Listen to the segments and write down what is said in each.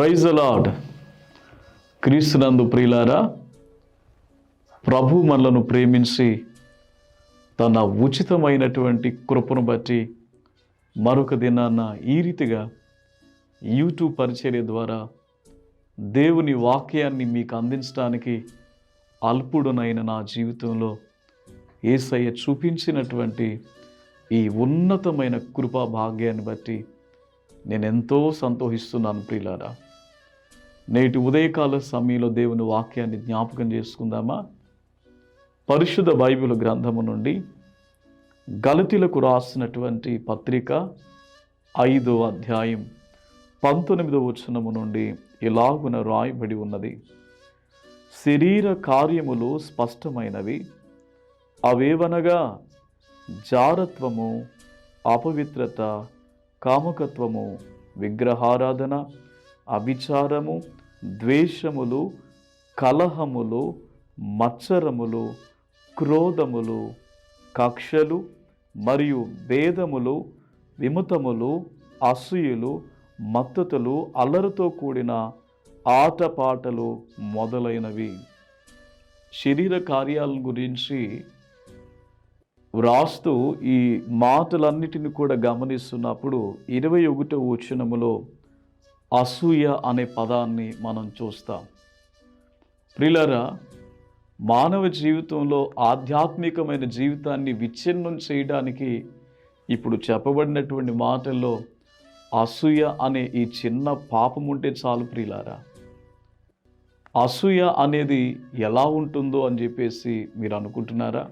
Praise lord క్రీస్తునందు ప్రియులారా ప్రభు మనలను ప్రేమించి తన ఉచితమైనటువంటి కృపను బట్టి మరొక దినాన్న ఈ రీతిగా యూట్యూబ్ పరిచర్య ద్వారా దేవుని వాక్యాన్ని మీకు అందించడానికి అల్పుడునైన నా జీవితంలో ఏసయ్య చూపించినటువంటి ఈ ఉన్నతమైన కృపా భాగ్యాన్ని బట్టి నేను ఎంతో సంతోషిస్తున్నాను ప్రియులారా. నేటి ఉదయకాల సమయంలో దేవుని వాక్యాన్ని జ్ఞాపకం చేసుకుందామా? పరిశుద్ధ బైబిల్ గ్రంథము నుండి గలతీలకు రాసినటువంటి పత్రిక ఐదో అధ్యాయం పంతొమ్మిదవ వచనము నుండి ఇలాగున రాయబడి ఉన్నది? శరీర కార్యములు స్పష్టమైనవి అవేవనగా జారత్వము అపవిత్రత కామకత్వము విగ్రహారాధన అభిచారము ద్వేషములు కలహములు మత్సరములు క్రోధములు కక్షలు మరియు భేదములు విముతములు అసూయలు మత్తతులు అల్లరితో కూడిన ఆటపాటలు మొదలైనవి. శరీర కార్యాల గురించి వ్రాస్తూ ఈ మాటలన్నిటిని కూడా గమనిస్తున్నప్పుడు ఇరవై ఒకటో వచనములో అసూయ అనే పదాన్ని మనం చూస్తాం. ప్రిలరా మానవ జీవితంలో ఆధ్యాత్మికమైన జీవితాన్ని విచ్ఛిన్నం చేయడానికి ఇప్పుడు చెప్పబడినటువంటి మాటల్లో అసూయ అనే ఈ చిన్న పాపం ఉంటే చాలు ప్రియులారా అసూయ అనేది ఎలా ఉంటుందో అని చెప్పేసి మీరు అనుకుంటున్నారా?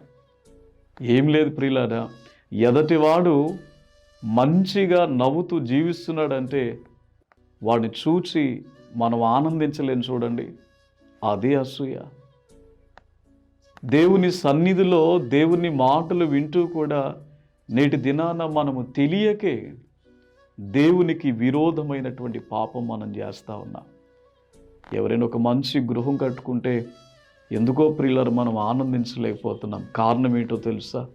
ఏం లేదు ప్రియులారా ఎదటివాడు మంచిగా నవ్వుతూ జీవిస్తున్నాడంటే వాడిని చూచి మనం ఆనందించలేని చూడండి. అదే అసూయ. దేవుని సన్నిధిలో దేవుని మాటలు వింటూ కూడా నేటి దినాన మనము తెలియకే దేవునికి విరోధమైనటువంటి పాపం మనం చేస్తూ ఉన్నాం. ఎవరైనా ఒక మంచి గృహం కట్టుకుంటే ఎందుకో ప్రియులరు మనం ఆనందించలేకపోతున్నాం. కారణం ఏంటో తెలుసా?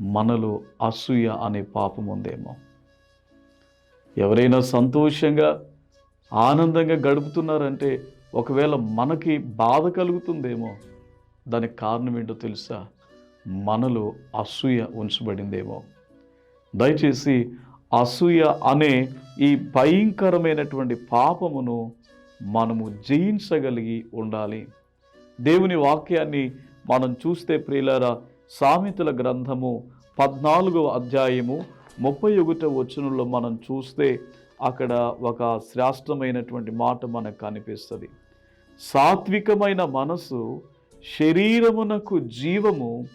మనలో అసూయ అనే పాపం ఉందేమో. ఎవరైనా సంతోషంగా ఆనందంగా గడుపుతున్నారంటే ఒకవేళ మనకి బాధ కలుగుతుందేమో దానికి కారణం ఏంటో తెలుసా? మనలో అసూయ ఉంచబడిందేమో. దయచేసి అసూయ అనే ఈ భయంకరమైనటువంటి పాపమును మనము జయించగలిగి ఉండాలి. దేవుని వాక్యాన్ని మనం చూస్తే ప్రియులారా సామెతల గ్రంథము పద్నాలుగవ అధ్యాయము ముప్పై ఒకటో వచనంలో మనం చూస్తే అక్కడ ఒక శ్రేష్టమైనటువంటి మాట మనకు కనిపిస్తుంది. సాత్వికమైన మనసు శరీరమునకు జీవము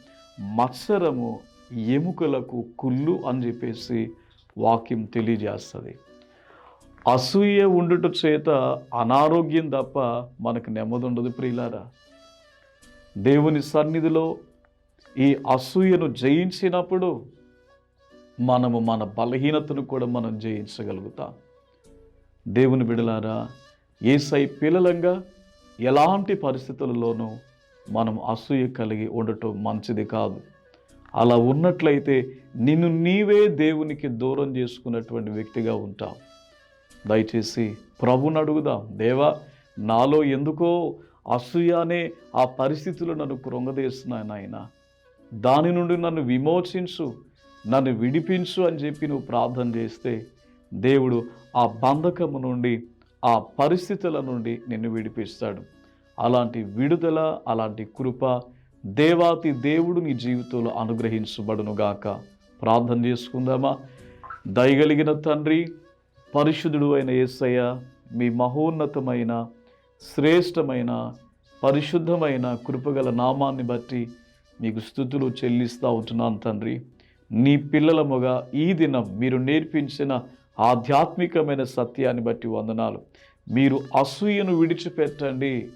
మత్సరము ఎముకలకు కుళ్ళు అని చెప్పేసి వాక్యం తెలియజేస్తుంది. అసూయ ఉండుట చేత అనారోగ్యం తప్ప మనకు నెమ్మది ఉండదు ప్రియులారా. దేవుని సన్నిధిలో ఈ అసూయను జయించినప్పుడు మనము మన బలహీనతను కూడా మనం జయించగలుగుతాం. దేవుని బిడలారా ఏసై పిల్లలంగా ఎలాంటి పరిస్థితులలోనూ మనం అసూయ కలిగి ఉండటం మంచిది కాదు. అలా ఉన్నట్లయితే నిన్ను నీవే దేవునికి దూరం చేసుకున్నటువంటి వ్యక్తిగా ఉంటావు. దయచేసి ప్రభుని అడుగుదాం దేవా నాలో ఎందుకో అసూయ అనే ఆ పరిస్థితులు నన్ను కృంగదీస్తున్నాయి నాయన. దాని నుండి నన్ను విమోచించు. నన్ను విడిపించు అని చెప్పి నువ్వు ప్రార్థన చేస్తే దేవుడు ఆ బంధకము నుండి ఆ పరిస్థితుల నుండి నిన్ను విడిపిస్తాడు. అలాంటి విడుదల అలాంటి కృప దేవాతి దేవుడు నీ జీవితంలో అనుగ్రహించబడునుగాక. ప్రార్థన చేసుకుందామా? దయగలిగిన తండ్రి పరిశుద్ధుడు అయిన యేసయ్య మీ మహోన్నతమైన శ్రేష్టమైన పరిశుద్ధమైన కృపగల నామాన్ని బట్టి మీకు స్థుతులు చెల్లిస్తూ ఉంటున్నాను తండ్రి. నీ పిల్లలముగా ఈ దినం మీరు నేర్పించిన ఆధ్యాత్మికమైన సత్యాన్ని బట్టి వందనాలు. మీరు అసూయను విడిచిపెట్టండి.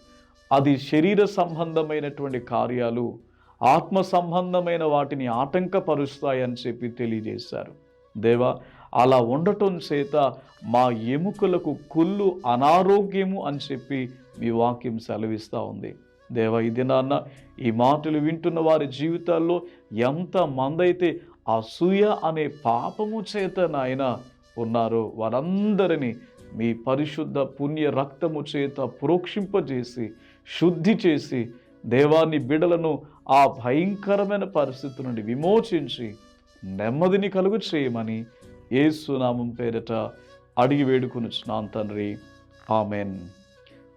అది శరీర సంబంధమైనటువంటి కార్యాలు ఆత్మ సంబంధమైన వాటిని ఆటంకపరుస్తాయని చెప్పి తెలియజేశారు. దేవా అలా ఉండటం చేత మా ఎముకలకు కుళ్ళు అనారోగ్యము అని చెప్పి మీ వాక్యం సెలవిస్తూ ఉంది. దేవ ఈ దినాన్న ఈ మాటలు వింటున్న వారి జీవితాల్లో ఎంత మందైతే అసూయ అనే పాపము చేత నాయన ఉన్నారు. వారందరినీ మీ పరిశుద్ధ పుణ్య రక్తము చేత ప్రోక్షింపజేసి శుద్ధి చేసి దేవాన్ని బిడలను ఆ భయంకరమైన పరిస్థితి నుండి విమోచించి నెమ్మదిని కలుగు చేయమని ఏసునామం పేరట అడిగి వేడుకొనుచున్నాం తండ్రి. ఆమెన్.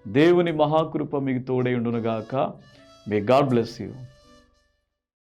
దేవుని మహాకృప మీకు తోడై ఉండునుగాక. May God bless you